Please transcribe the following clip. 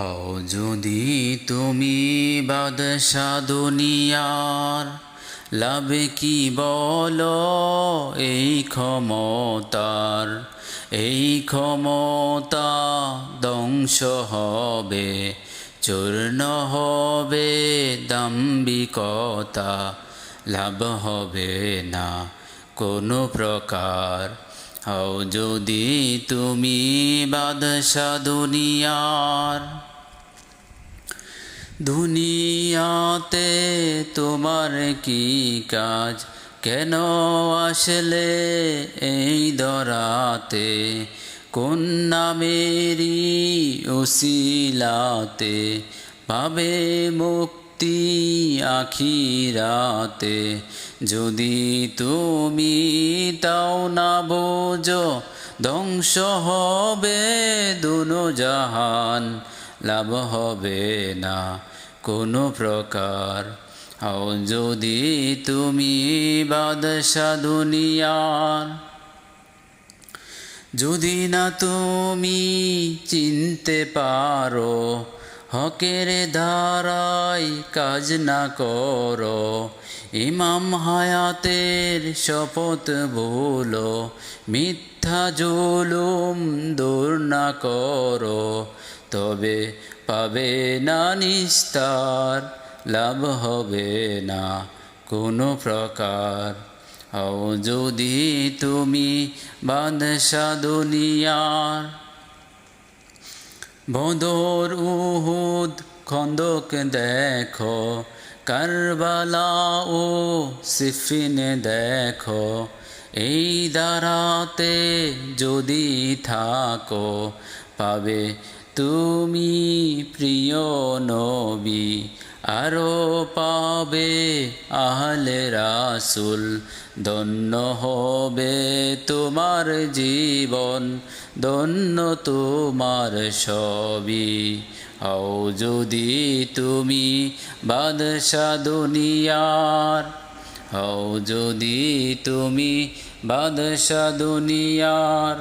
হও যদি তুমি বাদশা দুনিয়ার, লাভে কি বলো এই ক্ষমতার? এই ক্ষমতা ধ্বংস হবে, চূর্ণ হবে দাম্বিকতা লাভ হবে না কোনো প্রকার। হও যদি তুমি বাদশা দুনিয়ার দুনিয়াতে তোমার কি কাজ? কেন আসলে এই দরাতে কোন নামেরই উসিলাতে পাবে মুক্তি আখিরাতে। যদি তুমি তাও না বোঝো, ধ্বংস হবে দুনো জাহান। লাভ হবে না। কোনো প্রকার। হও যদি তুমি বাদশা দুনিয়ার। যদি না তুমি চিনতে পারো, হকের ধারায় কাজ না করো, ইমাম হায়াতের শপথ ভুলো, মিথ্যা জুলুম দূর না করো তবে পাবে না নিস্তার, লাভ হবে না কোনো প্রকার। হও যদি তুমি বাদশা দুনিয়ার বদর উহুদ খন্দক দেখো কারবালা ও সিফিন দেখো, এই দাঁড়াতে যদি থাকো, পাবে তুমি প্রিয় নবী, আরও পাবে আহলে রাসুল, ধন্য হবে তোমার জীবন, ধন্য তোমার সবই হও যদি তুমি বাদশা দুনিয়ার, হও যদি তুমি বাদশা দুনিয়ার।